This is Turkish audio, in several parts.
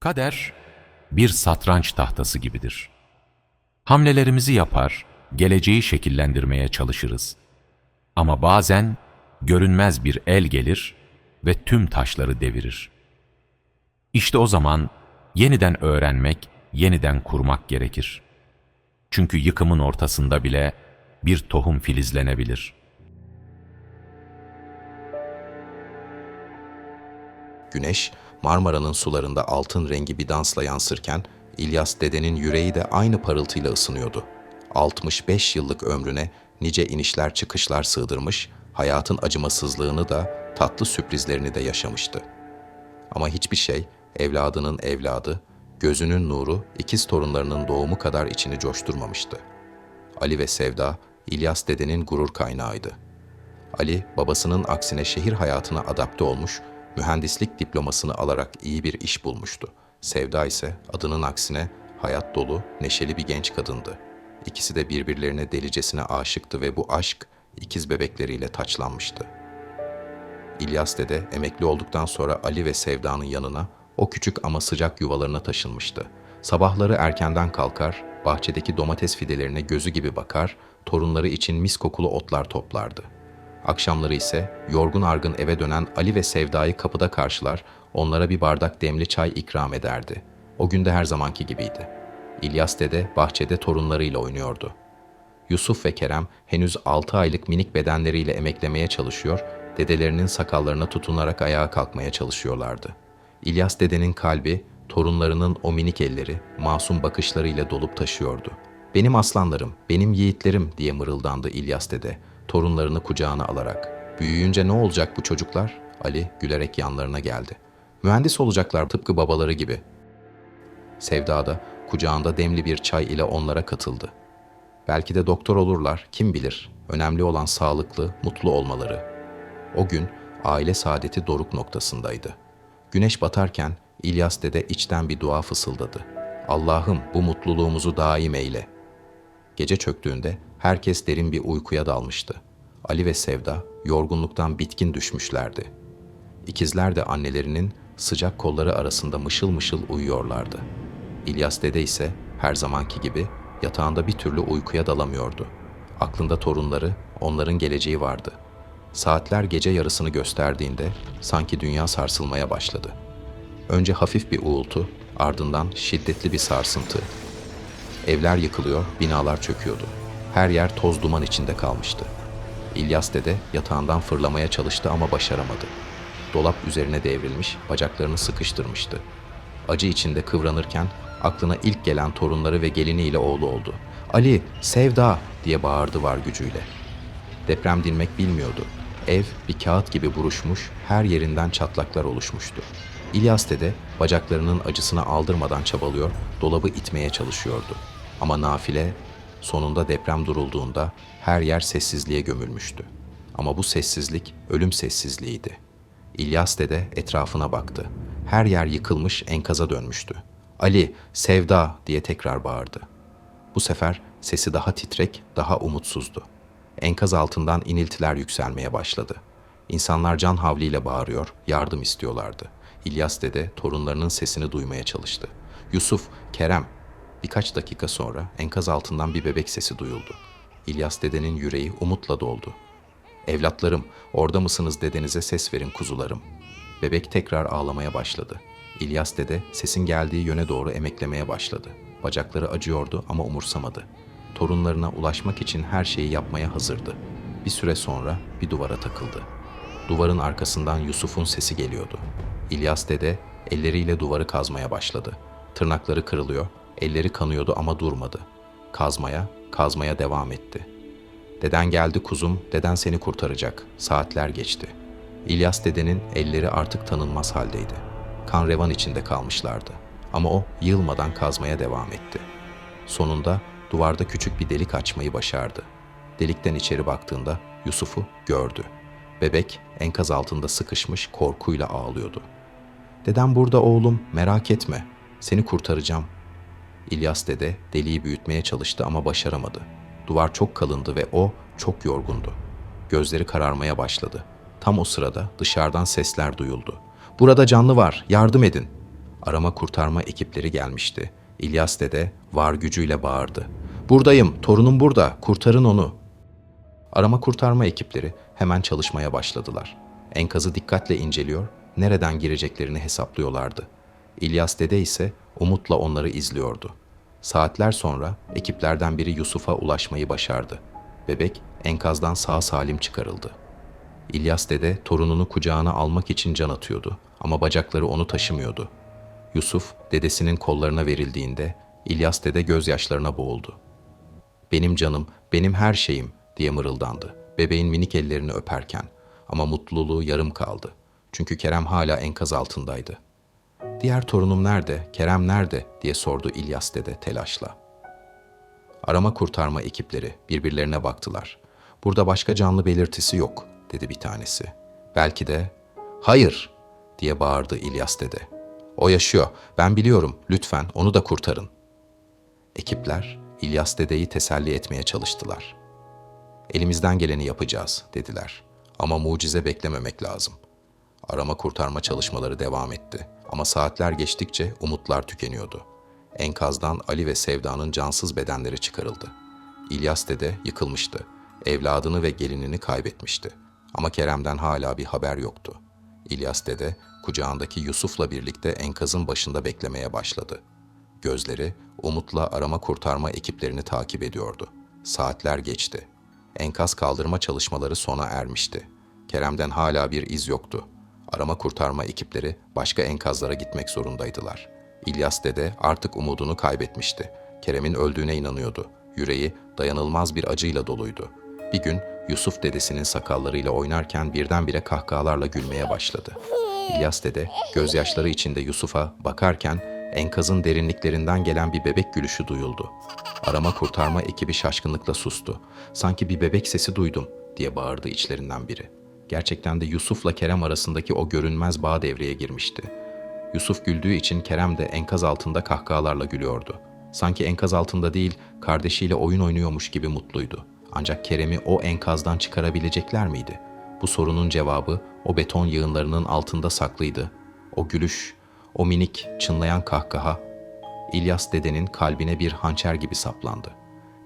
Kader bir satranç tahtası gibidir. Hamlelerimizi yapar, geleceği şekillendirmeye çalışırız. Ama bazen görünmez bir el gelir ve tüm taşları devirir. İşte o zaman yeniden öğrenmek, yeniden kurmak gerekir. Çünkü yıkımın ortasında bile bir tohum filizlenebilir. Güneş, Marmara'nın sularında altın rengi bir dansla yansırken, İlyas dedenin yüreği de aynı parıltıyla ısınıyordu. 65 yıllık ömrüne nice inişler çıkışlar sığdırmış, hayatın acımasızlığını da, tatlı sürprizlerini de yaşamıştı. Ama hiçbir şey, evladının evladı, gözünün nuru, ikiz torunlarının doğumu kadar içini coşturmamıştı. Ali ve Sevda, İlyas dedenin gurur kaynağıydı. Ali, babasının aksine şehir hayatına adapte olmuş, mühendislik diplomasını alarak iyi bir iş bulmuştu. Sevda ise adının aksine hayat dolu, neşeli bir genç kadındı. İkisi de birbirlerine delicesine aşıktı ve bu aşk ikiz bebekleriyle taçlanmıştı. İlyas dede emekli olduktan sonra Ali ve Sevda'nın yanına o küçük ama sıcak yuvalarına taşınmıştı. Sabahları erkenden kalkar, bahçedeki domates fidelerine gözü gibi bakar, torunları için mis kokulu otlar toplardı. Akşamları ise yorgun argın eve dönen Ali ve Sevda'yı kapıda karşılar, onlara bir bardak demli çay ikram ederdi. O gün de her zamanki gibiydi. İlyas dede bahçede torunlarıyla oynuyordu. Yusuf ve Kerem henüz 6 aylık minik bedenleriyle emeklemeye çalışıyor, dedelerinin sakallarına tutunarak ayağa kalkmaya çalışıyorlardı. İlyas dedenin kalbi, torunlarının o minik elleri, masum bakışlarıyla dolup taşıyordu. Benim aslanlarım, benim yiğitlerim diye mırıldandı İlyas dede, torunlarını kucağına alarak. Büyüyünce ne olacak bu çocuklar? Ali gülerek yanlarına geldi. Mühendis olacaklar tıpkı babaları gibi. Sevda da kucağında demli bir çay ile onlara katıldı. Belki de doktor olurlar, kim bilir. Önemli olan sağlıklı, mutlu olmaları. O gün aile saadeti doruk noktasındaydı. Güneş batarken İlyas dede içten bir dua fısıldadı. Allah'ım bu mutluluğumuzu daim eyle. Gece çöktüğünde herkes derin bir uykuya dalmıştı. Ali ve Sevda yorgunluktan bitkin düşmüşlerdi. İkizler de annelerinin sıcak kolları arasında mışıl mışıl uyuyorlardı. İlyas dede ise her zamanki gibi yatağında bir türlü uykuya dalamıyordu. Aklında torunları, onların geleceği vardı. Saatler gece yarısını gösterdiğinde sanki dünya sarsılmaya başladı. Önce hafif bir uğultu, ardından şiddetli bir sarsıntı. Evler yıkılıyor, binalar çöküyordu. Her yer toz duman içinde kalmıştı. İlyas dede yatağından fırlamaya çalıştı ama başaramadı. Dolap üzerine devrilmiş, bacaklarını sıkıştırmıştı. Acı içinde kıvranırken aklına ilk gelen torunları ve geliniyle oğlu oldu. Ali, Sevda diye bağırdı var gücüyle. Deprem dinmek bilmiyordu. Ev bir kağıt gibi buruşmuş, her yerinden çatlaklar oluşmuştu. İlyas dede bacaklarının acısını aldırmadan çabalıyor, dolabı itmeye çalışıyordu. Ama nafile sonunda deprem durulduğunda her yer sessizliğe gömülmüştü. Ama bu sessizlik ölüm sessizliğiydi. İlyas dede etrafına baktı. Her yer yıkılmış, enkaza dönmüştü. Ali, Sevda diye tekrar bağırdı. Bu sefer sesi daha titrek, daha umutsuzdu. Enkaz altından iniltiler yükselmeye başladı. İnsanlar can havliyle bağırıyor, yardım istiyorlardı. İlyas dede torunlarının sesini duymaya çalıştı. Yusuf, Kerem. Birkaç dakika sonra enkaz altından bir bebek sesi duyuldu. İlyas dedenin yüreği umutla doldu. Evlatlarım, orada mısınız dedenize ses verin kuzularım. Bebek tekrar ağlamaya başladı. İlyas dede sesin geldiği yöne doğru emeklemeye başladı. Bacakları acıyordu ama umursamadı. Torunlarına ulaşmak için her şeyi yapmaya hazırdı. Bir süre sonra bir duvara takıldı. Duvarın arkasından Yusuf'un sesi geliyordu. İlyas dede elleriyle duvarı kazmaya başladı. Tırnakları kırılıyor, elleri kanıyordu ama durmadı. Kazmaya, kazmaya devam etti. Deden geldi kuzum, deden seni kurtaracak. Saatler geçti. İlyas dedenin elleri artık tanınmaz haldeydi. Kan revan içinde kalmışlardı. Ama o yılmadan kazmaya devam etti. Sonunda duvarda küçük bir delik açmayı başardı. Delikten içeri baktığında Yusuf'u gördü. Bebek enkaz altında sıkışmış korkuyla ağlıyordu. Dedem burada oğlum, merak etme. Seni kurtaracağım. İlyas dede deliği büyütmeye çalıştı ama başaramadı. Duvar çok kalındı ve o çok yorgundu. Gözleri kararmaya başladı. Tam o sırada dışarıdan sesler duyuldu. Burada canlı var, yardım edin. Arama kurtarma ekipleri gelmişti. İlyas dede var gücüyle bağırdı. Buradayım, torunum burada, kurtarın onu. Arama kurtarma ekipleri hemen çalışmaya başladılar. Enkazı dikkatle inceliyor, nereden gireceklerini hesaplıyorlardı. İlyas dede ise umutla onları izliyordu. Saatler sonra ekiplerden biri Yusuf'a ulaşmayı başardı. Bebek enkazdan sağ salim çıkarıldı. İlyas dede torununu kucağına almak için can atıyordu ama bacakları onu taşımıyordu. Yusuf dedesinin kollarına verildiğinde İlyas dede gözyaşlarına boğuldu. Benim canım, benim her şeyim diye mırıldandı. Bebeğin minik ellerini öperken ama mutluluğu yarım kaldı. Çünkü Kerem hala enkaz altındaydı. Diğer torunum nerede, Kerem nerede diye sordu İlyas dede telaşla. Arama kurtarma ekipleri birbirlerine baktılar. Burada başka canlı belirtisi yok dedi bir tanesi. Belki de hayır diye bağırdı İlyas dede. O yaşıyor. Ben biliyorum. Lütfen onu da kurtarın. Ekipler İlyas dedeyi teselli etmeye çalıştılar. Elimizden geleni yapacağız dediler. Ama mucize beklememek lazım. Arama kurtarma çalışmaları devam etti. Ama saatler geçtikçe umutlar tükeniyordu. Enkazdan Ali ve Sevda'nın cansız bedenleri çıkarıldı. İlyas dede yıkılmıştı. Evladını ve gelinini kaybetmişti. Ama Kerem'den hala bir haber yoktu. İlyas dede kucağındaki Yusuf'la birlikte enkazın başında beklemeye başladı. Gözleri umutla arama kurtarma ekiplerini takip ediyordu. Saatler geçti. Enkaz kaldırma çalışmaları sona ermişti. Kerem'den hala bir iz yoktu. Arama kurtarma ekipleri başka enkazlara gitmek zorundaydılar. İlyas dede artık umudunu kaybetmişti. Kerem'in öldüğüne inanıyordu. Yüreği dayanılmaz bir acıyla doluydu. Bir gün Yusuf dedesinin sakallarıyla oynarken birdenbire kahkahalarla gülmeye başladı. İlyas dede gözyaşları içinde Yusuf'a bakarken enkazın derinliklerinden gelen bir bebek gülüşü duyuldu. Arama kurtarma ekibi şaşkınlıkla sustu. Sanki bir bebek sesi duydum diye bağırdı içlerinden biri. Gerçekten de Yusuf'la Kerem arasındaki o görünmez bağ devreye girmişti. Yusuf güldüğü için Kerem de enkaz altında kahkahalarla gülüyordu. Sanki enkaz altında değil, kardeşiyle oyun oynuyormuş gibi mutluydu. Ancak Kerem'i o enkazdan çıkarabilecekler miydi? Bu sorunun cevabı o beton yığınlarının altında saklıydı. O gülüş, o minik, çınlayan kahkaha, İlyas dedenin kalbine bir hançer gibi saplandı.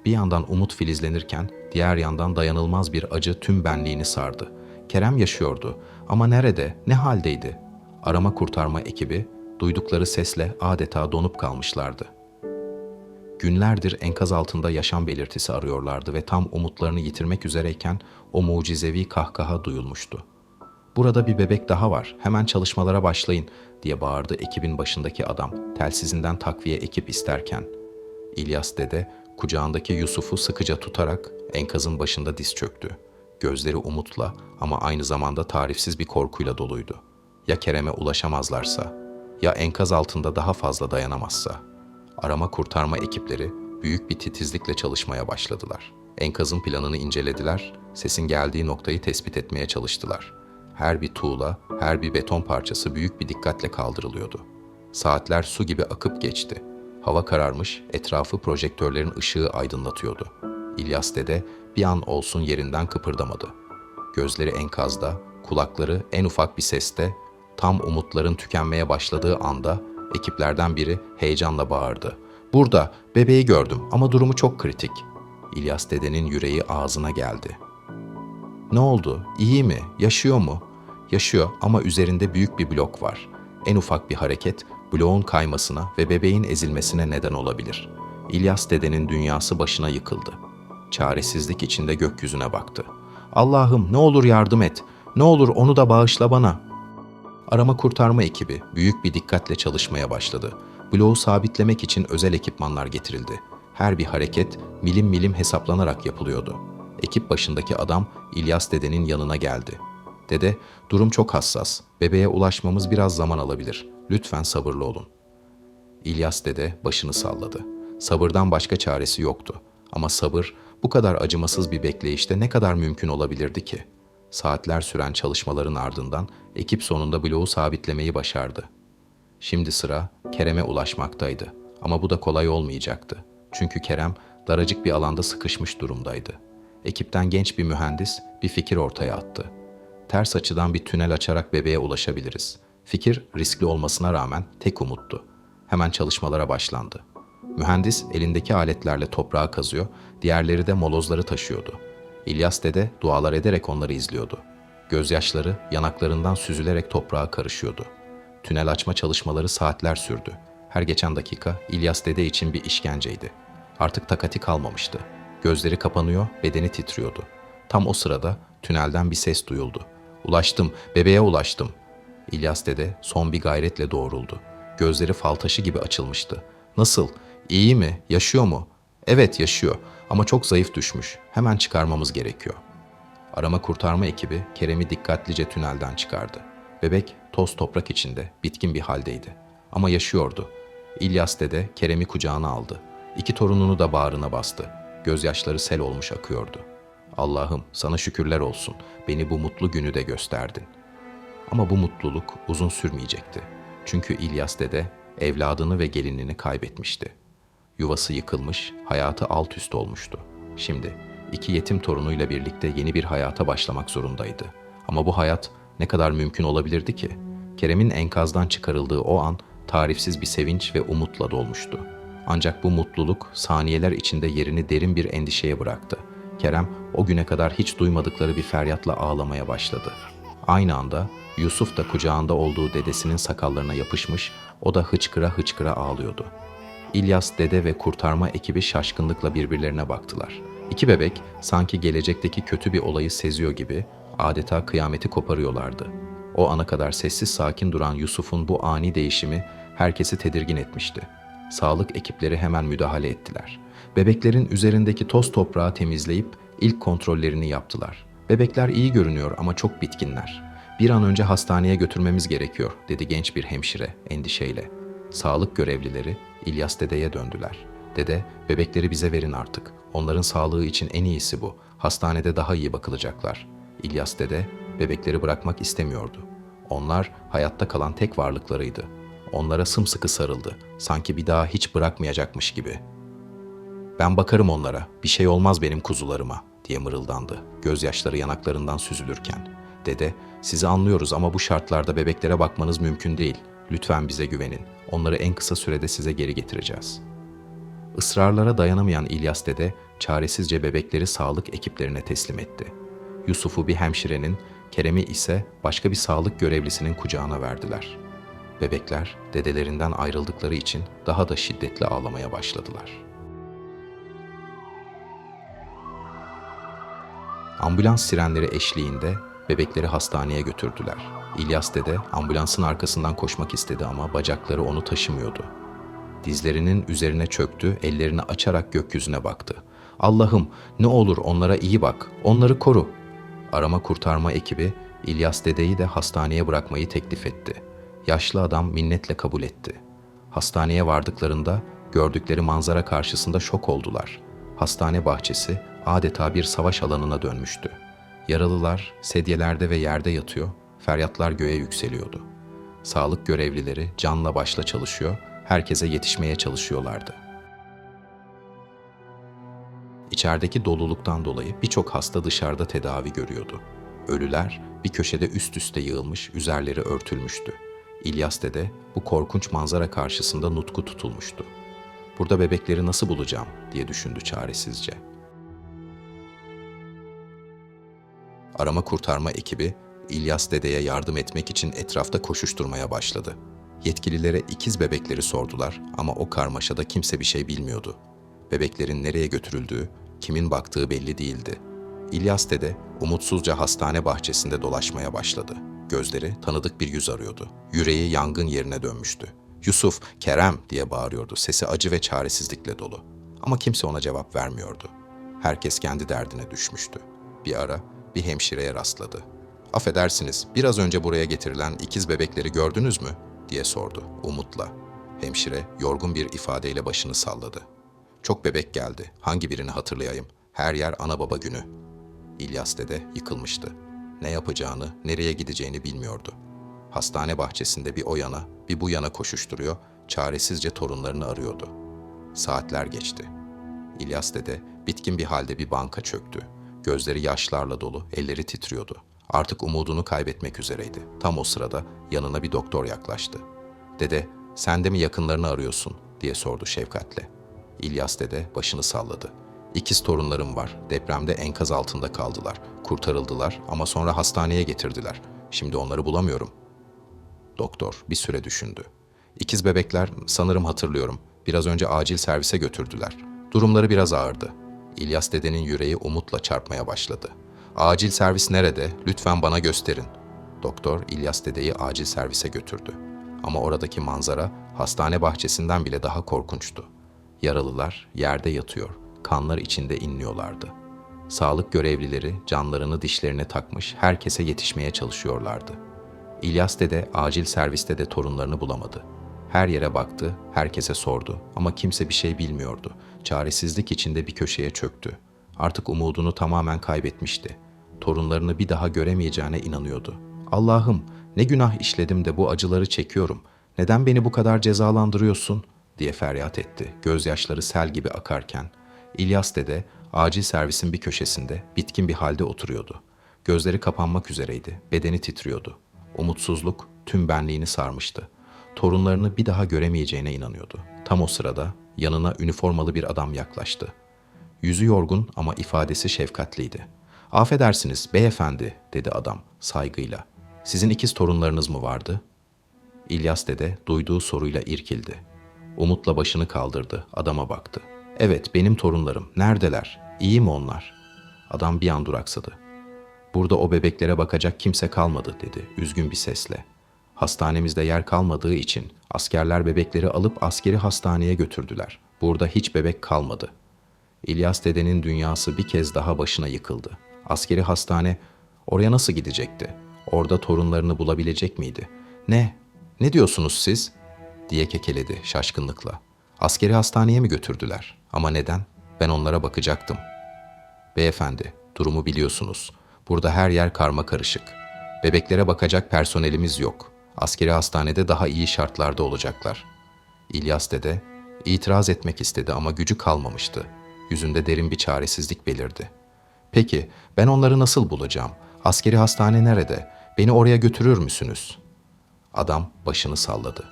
Bir yandan umut filizlenirken, diğer yandan dayanılmaz bir acı tüm benliğini sardı. Kerem yaşıyordu ama nerede, ne haldeydi? Arama kurtarma ekibi, duydukları sesle adeta donup kalmışlardı. Günlerdir enkaz altında yaşam belirtisi arıyorlardı ve tam umutlarını yitirmek üzereyken o mucizevi kahkaha duyulmuştu. Burada bir bebek daha var, hemen çalışmalara başlayın diye bağırdı ekibin başındaki adam, telsizinden takviye ekip isterken. İlyas dede kucağındaki Yusuf'u sıkıca tutarak enkazın başında diz çöktü. Gözleri umutla ama aynı zamanda tarifsiz bir korkuyla doluydu. Ya Kerem'e ulaşamazlarsa, ya enkaz altında daha fazla dayanamazsa. Arama kurtarma ekipleri büyük bir titizlikle çalışmaya başladılar. Enkazın planını incelediler, sesin geldiği noktayı tespit etmeye çalıştılar. Her bir tuğla, her bir beton parçası büyük bir dikkatle kaldırılıyordu. Saatler su gibi akıp geçti. Hava kararmış, etrafı projektörlerin ışığı aydınlatıyordu. İlyas dede bir an olsun yerinden kıpırdamadı. Gözleri enkazda, kulakları en ufak bir seste, tam umutların tükenmeye başladığı anda ekiplerden biri heyecanla bağırdı. Burada bebeği gördüm ama durumu çok kritik. İlyas dedenin yüreği ağzına geldi. Ne oldu? İyi mi? Yaşıyor mu? Yaşıyor ama üzerinde büyük bir blok var. En ufak bir hareket bloğun kaymasına ve bebeğin ezilmesine neden olabilir. İlyas dedenin dünyası başına yıkıldı. Çaresizlik içinde gökyüzüne baktı. Allah'ım ne olur yardım et. Ne olur onu da bağışla bana. Arama kurtarma ekibi büyük bir dikkatle çalışmaya başladı. Bloğu sabitlemek için özel ekipmanlar getirildi. Her bir hareket milim milim hesaplanarak yapılıyordu. Ekip başındaki adam İlyas dedenin yanına geldi. Dede, durum çok hassas. Bebeğe ulaşmamız biraz zaman alabilir. Lütfen sabırlı olun. İlyas dede başını salladı. Sabırdan başka çaresi yoktu. Ama sabır bu kadar acımasız bir bekleyişte ne kadar mümkün olabilirdi ki? Saatler süren çalışmaların ardından ekip sonunda bloğu sabitlemeyi başardı. Şimdi sıra Kerem'e ulaşmaktaydı. Ama bu da kolay olmayacaktı. Çünkü Kerem daracık bir alanda sıkışmış durumdaydı. Ekipten genç bir mühendis bir fikir ortaya attı. Ters açıdan bir tünel açarak bebeğe ulaşabiliriz. Fikir riskli olmasına rağmen tek umuttu. Hemen çalışmalara başlandı. Mühendis elindeki aletlerle toprağı kazıyor, diğerleri de molozları taşıyordu. İlyas dede dualar ederek onları izliyordu. Gözyaşları yanaklarından süzülerek toprağa karışıyordu. Tünel açma çalışmaları saatler sürdü. Her geçen dakika İlyas dede için bir işkenceydi. Artık takati kalmamıştı. Gözleri kapanıyor, bedeni titriyordu. Tam o sırada tünelden bir ses duyuldu. Ulaştım, bebeğe ulaştım. İlyas dede son bir gayretle doğruldu. Gözleri fal taşı gibi açılmıştı. Nasıl? İyi mi? Yaşıyor mu? Evet yaşıyor ama çok zayıf düşmüş. Hemen çıkarmamız gerekiyor. Arama kurtarma ekibi Kerem'i dikkatlice tünelden çıkardı. Bebek toz toprak içinde, bitkin bir haldeydi. Ama yaşıyordu. İlyas dede Kerem'i kucağına aldı. İki torununu da bağrına bastı. Gözyaşları sel olmuş akıyordu. Allah'ım sana şükürler olsun. Beni bu mutlu günü de gösterdin. Ama bu mutluluk uzun sürmeyecekti. Çünkü İlyas dede evladını ve gelinini kaybetmişti. Yuvası yıkılmış, hayatı alt üst olmuştu. Şimdi iki yetim torunuyla birlikte yeni bir hayata başlamak zorundaydı. Ama bu hayat ne kadar mümkün olabilirdi ki? Kerem'in enkazdan çıkarıldığı o an tarifsiz bir sevinç ve umutla dolmuştu. Ancak bu mutluluk saniyeler içinde yerini derin bir endişeye bıraktı. Kerem o güne kadar hiç duymadıkları bir feryatla ağlamaya başladı. Aynı anda Yusuf da kucağında olduğu dedesinin sakallarına yapışmış, o da hıçkıra hıçkıra ağlıyordu. İlyas dede ve kurtarma ekibi şaşkınlıkla birbirlerine baktılar. İki bebek sanki gelecekteki kötü bir olayı seziyor gibi adeta kıyameti koparıyorlardı. O ana kadar sessiz sakin duran Yusuf'un bu ani değişimi herkesi tedirgin etmişti. Sağlık ekipleri hemen müdahale ettiler. Bebeklerin üzerindeki toz toprağı temizleyip ilk kontrollerini yaptılar. Bebekler iyi görünüyor ama çok bitkinler. Bir an önce hastaneye götürmemiz gerekiyor, dedi genç bir hemşire endişeyle. Sağlık görevlileri İlyas dedeye döndüler. Dede, bebekleri bize verin artık. Onların sağlığı için en iyisi bu. Hastanede daha iyi bakılacaklar. İlyas dede, bebekleri bırakmak istemiyordu. Onlar hayatta kalan tek varlıklarıydı. Onlara sımsıkı sarıldı. Sanki bir daha hiç bırakmayacakmış gibi. Ben bakarım onlara. Bir şey olmaz benim kuzularıma diye mırıldandı. Gözyaşları yanaklarından süzülürken. Dede, sizi anlıyoruz ama bu şartlarda bebeklere bakmanız mümkün değil. Lütfen bize güvenin. Onları en kısa sürede size geri getireceğiz. Israrlara dayanamayan İlyas dede çaresizce bebekleri sağlık ekiplerine teslim etti. Yusuf'u bir hemşirenin, Kerem'i ise başka bir sağlık görevlisinin kucağına verdiler. Bebekler dedelerinden ayrıldıkları için daha da şiddetli ağlamaya başladılar. Ambulans sirenleri eşliğinde bebekleri hastaneye götürdüler. İlyas dede ambulansın arkasından koşmak istedi ama bacakları onu taşımıyordu. Dizlerinin üzerine çöktü, ellerini açarak gökyüzüne baktı. Allah'ım ne olur onlara iyi bak, onları koru. Arama kurtarma ekibi İlyas dedeyi de hastaneye bırakmayı teklif etti. Yaşlı adam minnetle kabul etti. Hastaneye vardıklarında gördükleri manzara karşısında şok oldular. Hastane bahçesi adeta bir savaş alanına dönmüştü. Yaralılar sedyelerde ve yerde yatıyor, feryatlar göğe yükseliyordu. Sağlık görevlileri canla başla çalışıyor, herkese yetişmeye çalışıyorlardı. İçerideki doluluktan dolayı birçok hasta dışarıda tedavi görüyordu. Ölüler bir köşede üst üste yığılmış, üzerleri örtülmüştü. İlyas dede bu korkunç manzara karşısında nutku tutulmuştu. Burada bebekleri nasıl bulacağım diye düşündü çaresizce. Arama kurtarma ekibi İlyas dedeye yardım etmek için etrafta koşuşturmaya başladı. Yetkililere ikiz bebekleri sordular ama o karmaşada kimse bir şey bilmiyordu. Bebeklerin nereye götürüldüğü, kimin baktığı belli değildi. İlyas dede umutsuzca hastane bahçesinde dolaşmaya başladı. Gözleri tanıdık bir yüz arıyordu. Yüreği yangın yerine dönmüştü. Yusuf, Kerem diye bağırıyordu. Sesi acı ve çaresizlikle dolu. Ama kimse ona cevap vermiyordu. Herkes kendi derdine düşmüştü. Bir ara bir hemşireye rastladı. Affedersiniz, biraz önce buraya getirilen ikiz bebekleri gördünüz mü? diye sordu umutla. Hemşire yorgun bir ifadeyle başını salladı. Çok bebek geldi. Hangi birini hatırlayayım? Her yer ana baba günü. İlyas dede yıkılmıştı. Ne yapacağını, nereye gideceğini bilmiyordu. Hastane bahçesinde bir o yana, bir bu yana koşuşturuyor, çaresizce torunlarını arıyordu. Saatler geçti. İlyas dede bitkin bir halde bir banka çöktü. Gözleri yaşlarla dolu, elleri titriyordu. Artık umudunu kaybetmek üzereydi. Tam o sırada yanına bir doktor yaklaştı. Dede, sen de mi yakınlarını arıyorsun? diye sordu şefkatle. İlyas dede başını salladı. İkiz torunlarım var. Depremde enkaz altında kaldılar. Kurtarıldılar ama sonra hastaneye getirdiler. Şimdi onları bulamıyorum. Doktor bir süre düşündü. İkiz bebekler sanırım hatırlıyorum. Biraz önce acil servise götürdüler. Durumları biraz ağırdı. İlyas dedenin yüreği umutla çarpmaya başladı. Acil servis nerede? Lütfen bana gösterin. Doktor İlyas dedeyi acil servise götürdü. Ama oradaki manzara hastane bahçesinden bile daha korkunçtu. Yaralılar yerde yatıyor, kanlar içinde inliyorlardı. Sağlık görevlileri canlarını dişlerine takmış herkese yetişmeye çalışıyorlardı. İlyas dede acil serviste de torunlarını bulamadı. Her yere baktı, herkese sordu ama kimse bir şey bilmiyordu. Çaresizlik içinde bir köşeye çöktü. Artık umudunu tamamen kaybetmişti. Torunlarını bir daha göremeyeceğine inanıyordu. Allah'ım ne günah işledim de bu acıları çekiyorum. Neden beni bu kadar cezalandırıyorsun? diye feryat etti. Gözyaşları sel gibi akarken. İlyas dede acil servisin bir köşesinde bitkin bir halde oturuyordu. Gözleri kapanmak üzereydi. Bedeni titriyordu. Umutsuzluk tüm benliğini sarmıştı. Torunlarını bir daha göremeyeceğine inanıyordu. Tam o sırada yanına üniformalı bir adam yaklaştı. Yüzü yorgun ama ifadesi şefkatliydi. Affedersiniz beyefendi dedi adam saygıyla. Sizin ikiz torunlarınız mı vardı? İlyas dede duyduğu soruyla irkildi. Umutla başını kaldırdı, adama baktı. Evet, benim torunlarım. Neredeler? İyi mi onlar? Adam bir an duraksadı. Burada o bebeklere bakacak kimse kalmadı dedi üzgün bir sesle. Hastanemizde yer kalmadığı için askerler bebekleri alıp askeri hastaneye götürdüler. Burada hiç bebek kalmadı. İlyas dedenin dünyası bir kez daha başına yıkıldı. Askeri hastane oraya nasıl gidecekti? Orada torunlarını bulabilecek miydi? Ne? Ne diyorsunuz siz? diye kekeledi şaşkınlıkla. Askeri hastaneye mi götürdüler? Ama neden? Ben onlara bakacaktım. Beyefendi, durumu biliyorsunuz. Burada her yer karma karışık. Bebeklere bakacak personelimiz yok. Askeri hastanede daha iyi şartlarda olacaklar. İlyas dede itiraz etmek istedi ama gücü kalmamıştı. Yüzünde derin bir çaresizlik belirdi. Peki ben onları nasıl bulacağım? Askeri hastane nerede? Beni oraya götürür müsünüz? Adam başını salladı.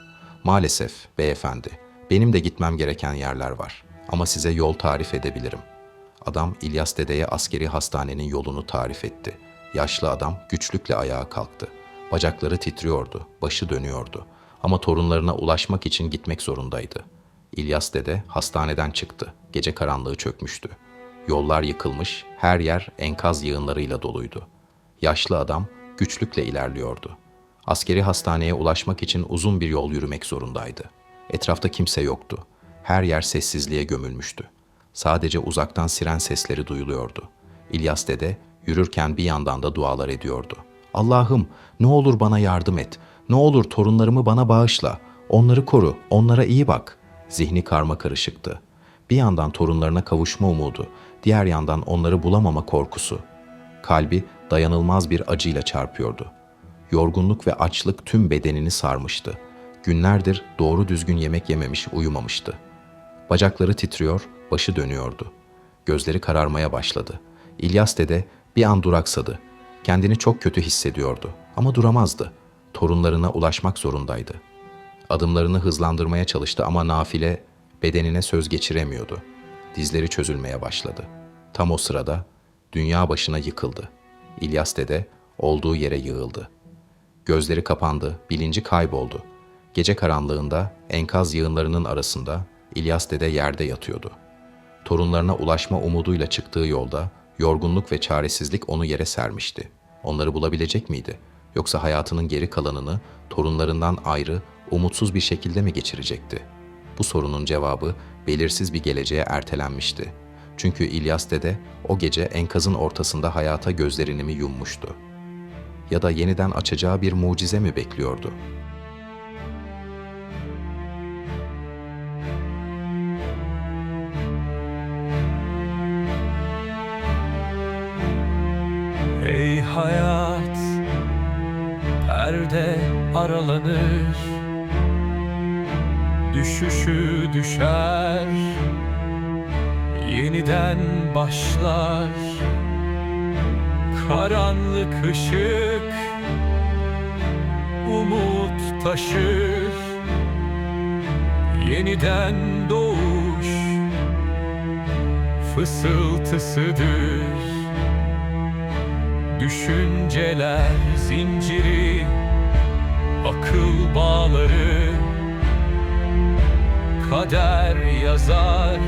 Maalesef beyefendi, benim de gitmem gereken yerler var. Ama size yol tarif edebilirim. Adam İlyas dedeye askeri hastanenin yolunu tarif etti. Yaşlı adam güçlükle ayağa kalktı. Bacakları titriyordu, başı dönüyordu. Ama torunlarına ulaşmak için gitmek zorundaydı. İlyas dede hastaneden çıktı. Gece karanlığı çökmüştü. Yollar yıkılmış, her yer enkaz yığınlarıyla doluydu. Yaşlı adam güçlükle ilerliyordu. Askeri hastaneye ulaşmak için uzun bir yol yürümek zorundaydı. Etrafta kimse yoktu. Her yer sessizliğe gömülmüştü. Sadece uzaktan siren sesleri duyuluyordu. İlyas dede yürürken bir yandan da dualar ediyordu. Allah'ım ne olur bana yardım et. Ne olur torunlarımı bana bağışla. Onları koru, onlara iyi bak. Zihni karma karışıktı. Bir yandan torunlarına kavuşma umudu, diğer yandan onları bulamama korkusu. Kalbi dayanılmaz bir acıyla çarpıyordu. Yorgunluk ve açlık tüm bedenini sarmıştı. Günlerdir doğru düzgün yemek yememiş, uyumamıştı. Bacakları titriyor, başı dönüyordu. Gözleri kararmaya başladı. İlyas dede bir an duraksadı. Kendini çok kötü hissediyordu ama duramazdı. Torunlarına ulaşmak zorundaydı. Adımlarını hızlandırmaya çalıştı ama nafile bedenine söz geçiremiyordu. Dizleri çözülmeye başladı. Tam o sırada dünya başına yıkıldı. İlyas dede olduğu yere yığıldı. Gözleri kapandı, bilinci kayboldu. Gece karanlığında enkaz yığınlarının arasında İlyas dede yerde yatıyordu. Torunlarına ulaşma umuduyla çıktığı yolda yorgunluk ve çaresizlik onu yere sermişti. Onları bulabilecek miydi? Yoksa hayatının geri kalanını torunlarından ayrı, umutsuz bir şekilde mi geçirecekti? Bu sorunun cevabı belirsiz bir geleceğe ertelenmişti. Çünkü İlyas dede o gece enkazın ortasında hayata gözlerini mi yummuştu? Ya da yeniden açacağı bir mucize mi bekliyordu? Ey hayat Perde aralanır Düşüşü düşer Yeniden başlar. Karanlık ışık Umut taşır Yeniden doğuş Fısıltısıdır. Düşünceler zinciri Akıl bağları Kader yazar.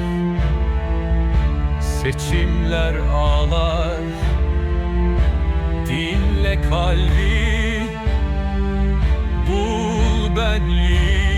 Seçimler ağlar. Dinle kalbi. Bul benliği